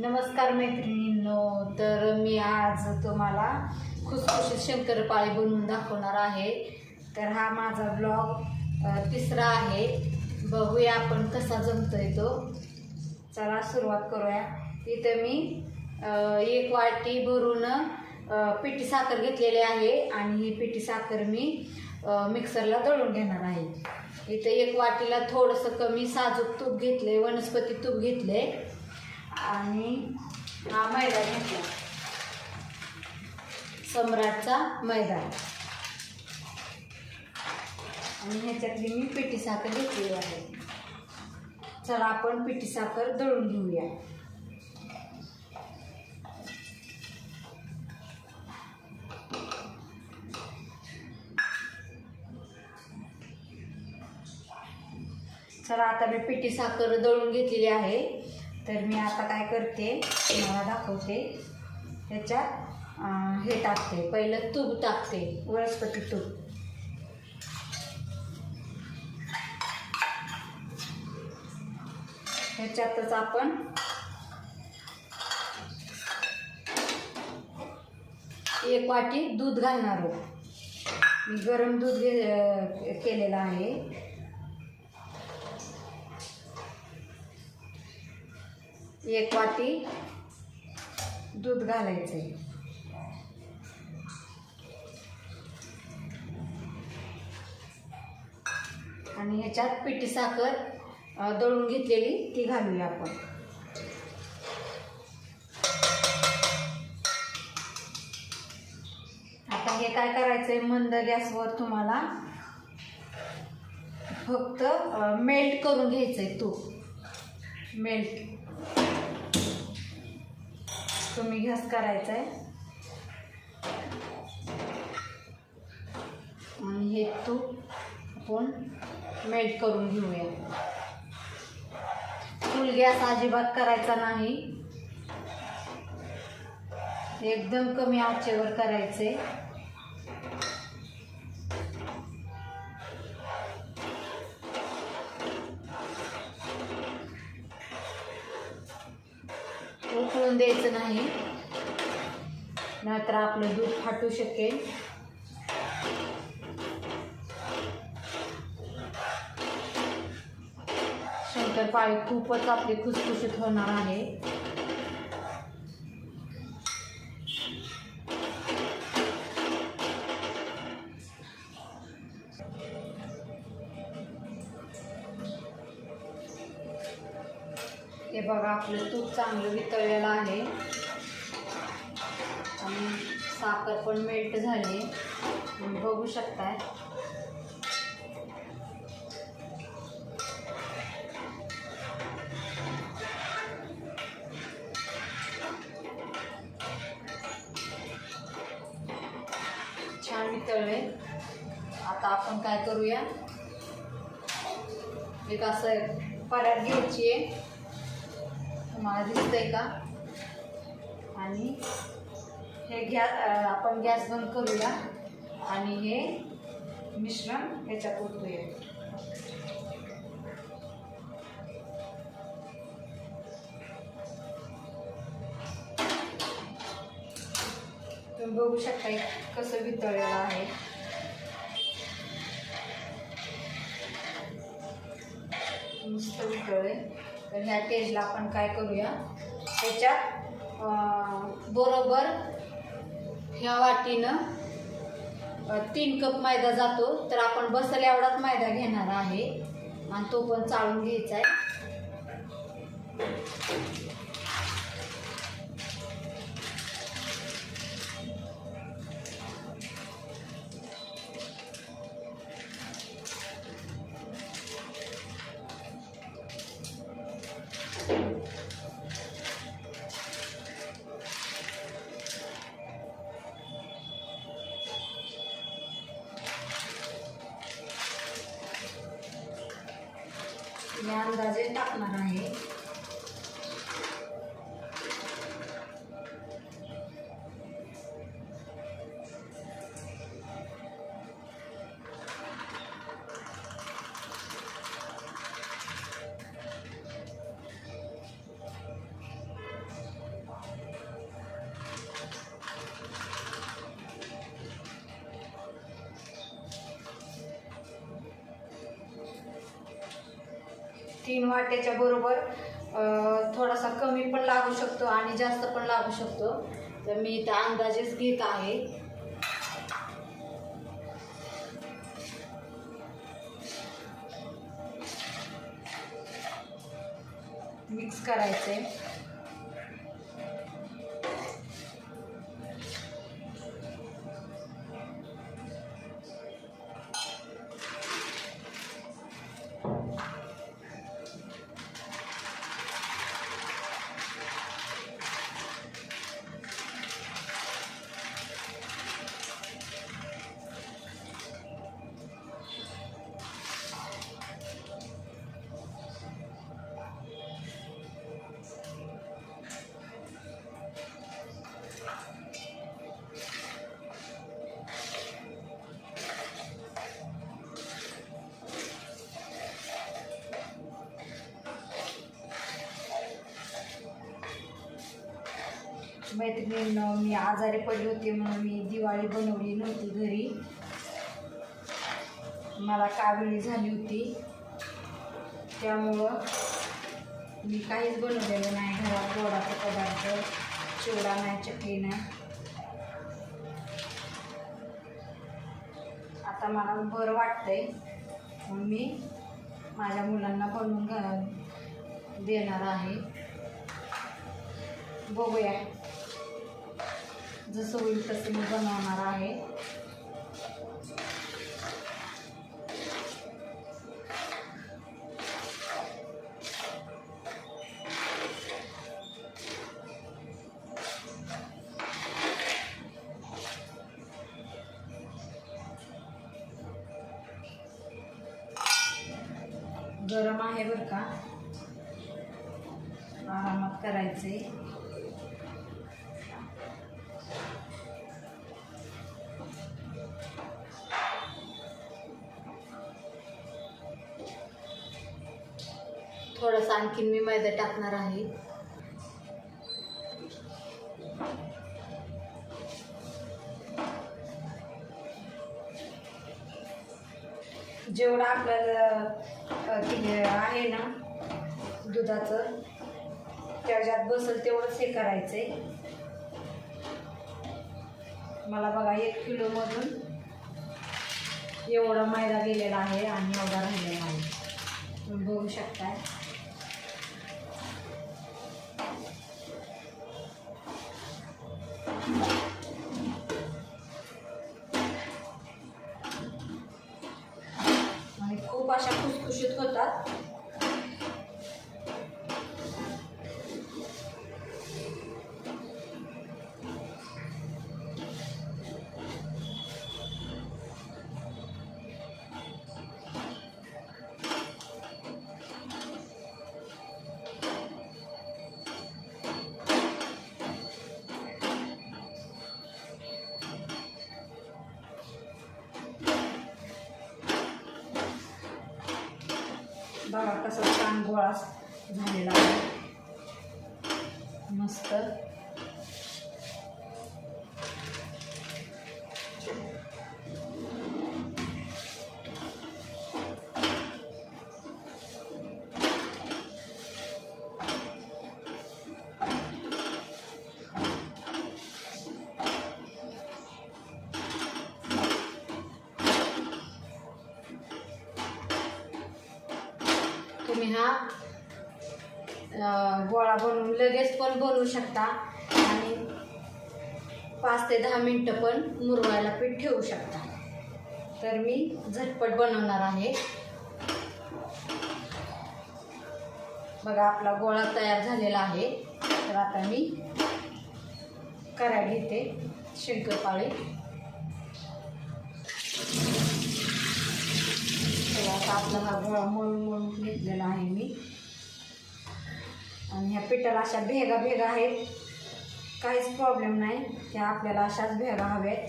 नमस्कार मैत्रिणींनो तर मी आज तुम्हाला खुसखुशीत शंकरपाळी बनवून दाखवणार आहे. तर हा माझा ब्लॉग तिसरा आहे. बघूया आपण कसा जमतोय तो. चला सुरुवात करूया. इथं मी एक वाटी भरून पिठी साखर घेतलेली आहे आणि ही पिठी साखर मी मिक्सरला दळून घेणार आहे. इथं एक वाटीला थोडंसं कमी साजूक तूप घेतले वनस्पती तूप घेतले आणि हा मैदा घेतला सम्राटचा मैदा आणि ह्याच्यातली मी पिठी साखर घेतलेली आहे. चला आपण पिठी साखर दळून घेऊया. चला आता मी पिठी साखर दळून घेतलेली आहे. तर मी आता काय करते तुम्हाला दाखवते. ह्याच्यात हे टाकते. पहिलं तूप टाकते वनस्पती तूप. ह्याच्यातच आपण एक वाटी दूध घालणार आहोत. मी गरम दूध घे केलेलं आहे. एक वाटी दूध घालायचे आणि ह्याच्यात पिठी साखर दळून घेतलेली ती घालूया आपण. आता हे काय करायचंय? मंद गॅसवर तुम्हाला फक्त मेल्ट करून घ्यायचंय तूप. मेल्ट तुम्ही गॅस करायचा आहे आणि हे तूप आपण मेल्ट करून घेऊया. फुल गॅस अजिबात करायचा नाही. एकदम कमी आचेवर करायचे उकळून द्यायचं नाही. नाहीतर आपलं दूध फाटू शकेल. शंकरपाळी खूपच आपली खुसखुशीत होणार आहे. हे बघा आपलं तूप चांगलं वितळलेलं आहे. आणि साखर पण मेल्ट झाली. बघू शकताय. छान वितळले आता आपण काय करूया? एक असं परात घ्यायची आहे. तुम्हाला दिसतंय का? आणि हे गॅस आपण गॅस बंद करूया. आणि हे मिश्रण ह्याच्यात ओतूया. तुम्ही बघू शकता कसं वितळलेलं आहे. मस्त वितळेल तर ह्या टेजला आपण काय करूया? त्याच्यात बरोबर ह्या वाटीनं तीन कप मैदा जातो. तर आपण बसल एवढाच मैदा घेणार आहे. आणि तो पण चाळून घ्यायचा आहे. मी अंदाजे टाकणार आहे. आणि जास्त पण लागू शकतो. तर मी इथं अंदाजेच घेत आहे. मिक्स करायचे मैत्रिणींनो मी आजारी पडली होती म्हणून मी दिवाळी बनवली नव्हती घरी. मला काविळी झाली होती. त्यामुळं मी काहीच बनवलेलं नाही. घरात गोडाचा पदार्थ चिवडा नाही चकली नाही. आता मला बरं वाटतंय. मग मी माझ्या मुलांना बनवून घ देणार आहे. बघूया. जसं होईल तसं मी बनवणार आहे. गरम आहे बरं का. आरामात करायचं आहे आणखीन मी मैदा टाकणार आहे. जेवढं आपल्याला आहे ना दुधाचं त्याच्यात बसल तेवढंच हे करायचंय. मला बघा एक किलोमधून एवढा मैदा गेलेला आहे आणि एवढा राहिलेला आहे. तुम्ही बघू शकताय. बघा कसं छान गोळा. हा गोळा बनवून लगेच पण बनवू शकता. आणि पाच ते दहा मिनटं पण मुरवायला पीठ ठेवू शकता. तर मी झटपट बनवणार आहे. बघा आपला गोळा तयार झालेला आहे. तर आता मी करायला घेते शंकरपाळे. असा आता आपला हा गोळा मळून मळून घेतलेला आहे मी. आणि ह्या पिठाला अशा भेगा भेगा आहेत. काहीच प्रॉब्लेम नाही. ह्या आपल्याला अशाच भेगा हव्यात.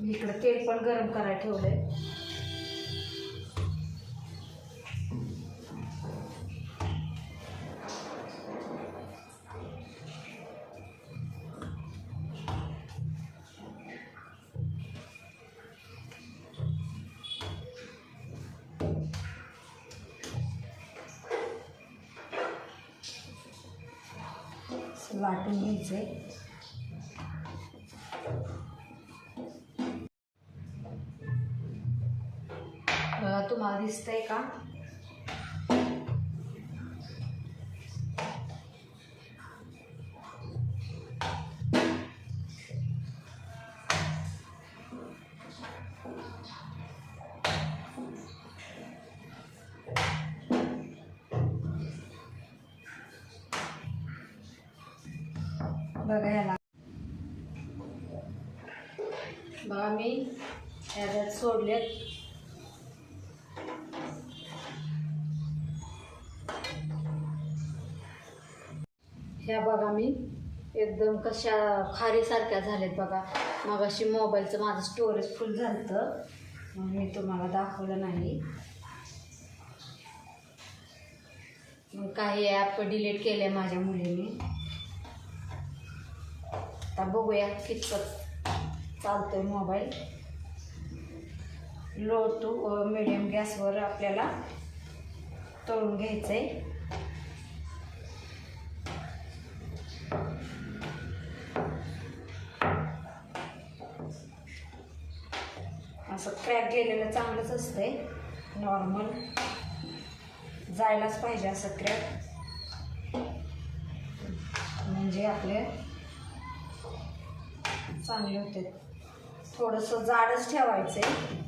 मी इकडं तेल पण गरम करायला ठेवलं आहे वाटून घ्यायचे. बघा तुम्हाला दिसतंय का? बघा ह्याला बघा मी याच्यात सोडलेत. ह्या बघा मी एकदम कशा खारीसारख्या झाल्यात बघा. मग अशी मोबाईलचं माझं स्टोरेज फुल झालं मग मी तुम्हाला दाखवलं नाही. मग काही ॲप डिलीट केले माझ्या मुलीने. आता बघूया कितपत आहे मोबाईल लो टू मिडियम गॅसवर आपल्याला तळून घ्यायचं आहे असं क्रॅक गेलेलं चांगलंच असतंय. नॉर्मल जायलाच पाहिजे असं क्रॅक म्हणजे आपले चांगले होते. थोडंसं जाडच ठेवायचं आहे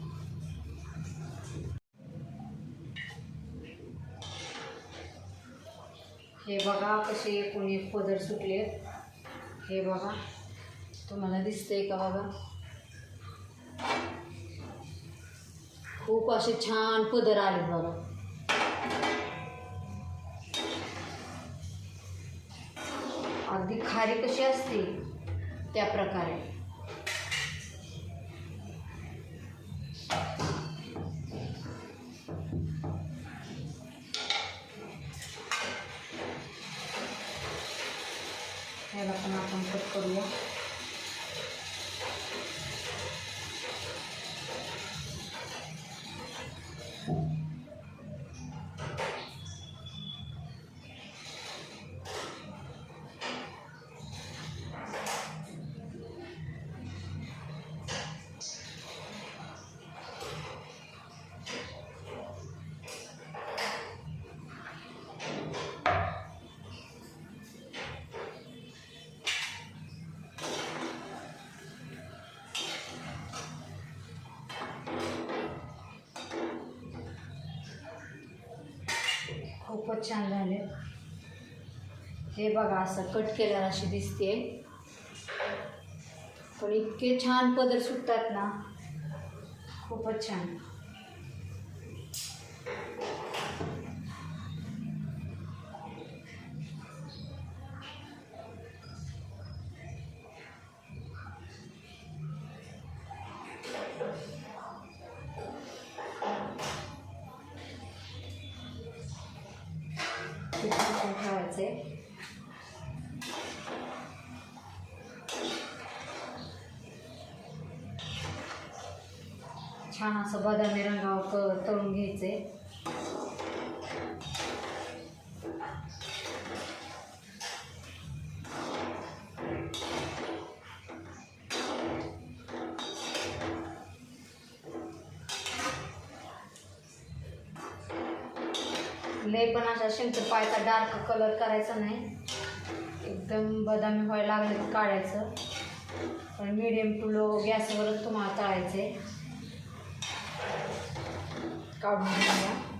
हे बघा कसे एकूण एक पदर सुटले. हे बघा. तुम्हाला दिसतंय का बघा? खूप असे छान पदर आले बघा. अगदी खारी कशी असते? त्या प्रकारे खूपच छान झाले. हे बघा असं कट केल्यावर अशी दिसते. पण इतके छान पदर सुटतात ना. खूपच छान. हे छान असं बदामी रंगावर क- तळून घ्यायचे. लय पण अशा शंकरपाळ्याचा डार्क कलर करायचा नाही. एकदम बदामी व्हायला लागले काढायचं पण मिडियम टू लो गॅसवरच तुम्हाला तळायचे काढून घ्या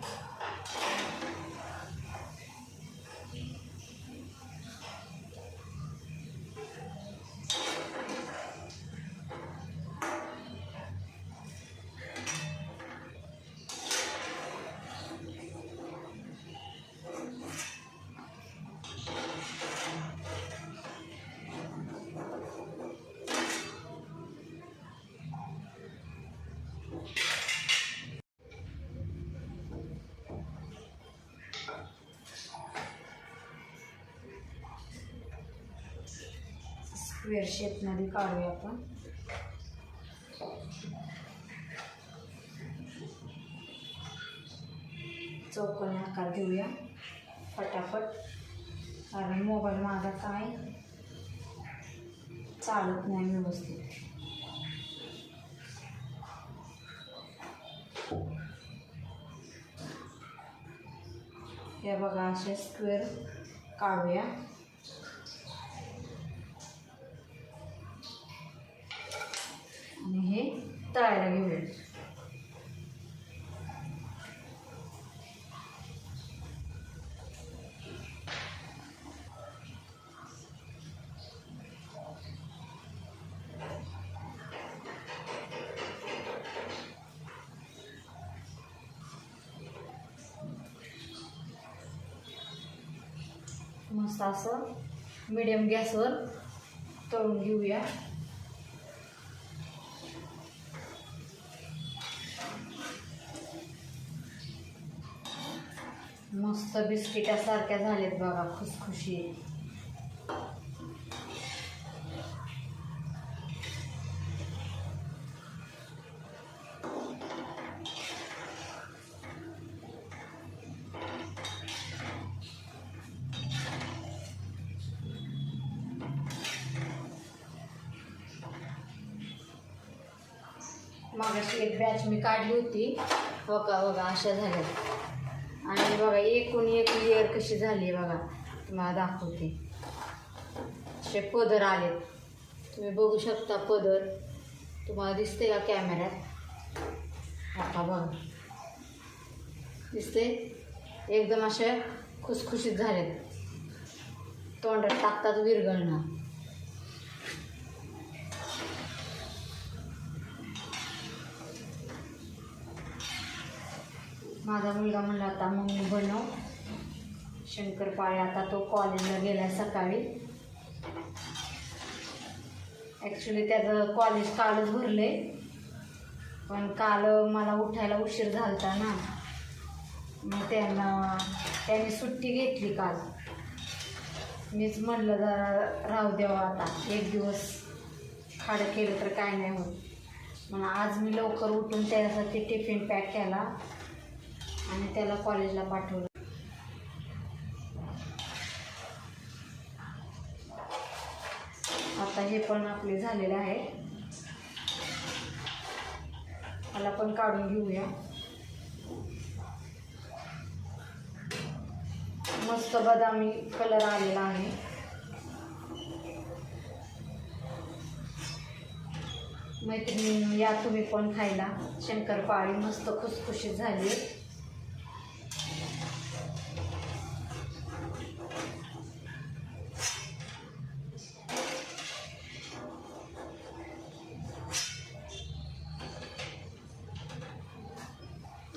स्क्वेअर शेपमध्ये काढूया आपण. चौकोनी आकार देऊया फटाफट. कारण मोबाईल माझा काय? चालत नाही व्यवस्थित. हे बघा असे स्क्वेअर काढूया. आणि हे तळायला घेऊया. मस्त असं मिडियम गॅसवर तळून घेऊया. मस्त बिस्किटासारख्या झाल्यात बघा खुसखुशी. मागाशी एक बॅच मी काढली होती. हो बघा बघा अशा झाल्या आणि बघा एकूण एक लेअर कशी झाली आहे बघा. तुम्हाला दाखवते. असे पदर आलेत. तुम्ही बघू शकता पदर. तुम्हाला दिसते का कॅमेऱ्यात? आता बघा. दिसते एकदम असे खुसखुशीत झालेत. तोंडात टाकतात विरघळणार माझा मुलगा म्हणला आता मम्मी बनव. शंकरपाळे आता तो कॉलेजला गेला सकाळी. ॲक्च्युली त्याचं कॉलेज कालच भरले पण काल मला उठायला उशीर झालता ना. मग त्यांना त्यांनी सुट्टी घेतली काल. मीच म्हणलं जरा राहू द्यावं हो आता. एक दिवस खाडं केलं तर काय नाही होत. मग आज मी लवकर उठून त्यासाठी टिफिन पॅक केला. आणि त्याला कॉलेजला पाठवलं. आता हे पण आपले झालेले आहे. मला पण काढून घेऊया. मस्त बदामी कलर आलेला आहे. मैत्रिणी या तुम्ही पण खायला. शंकरपाळी मस्त खुसखुशीत झाली.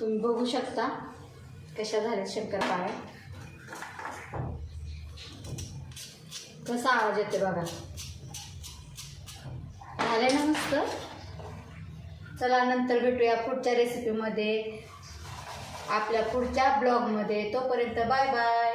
तुम्ही बघू शकता कशा झाल्या शंकरपाळ्या कसा आवाज येते बघा. झाले ना मस्त? चला नंतर भेटूया पुढच्या रेसिपीमध्ये आपल्या पुढच्या ब्लॉगमध्ये तोपर्यंत बाय बाय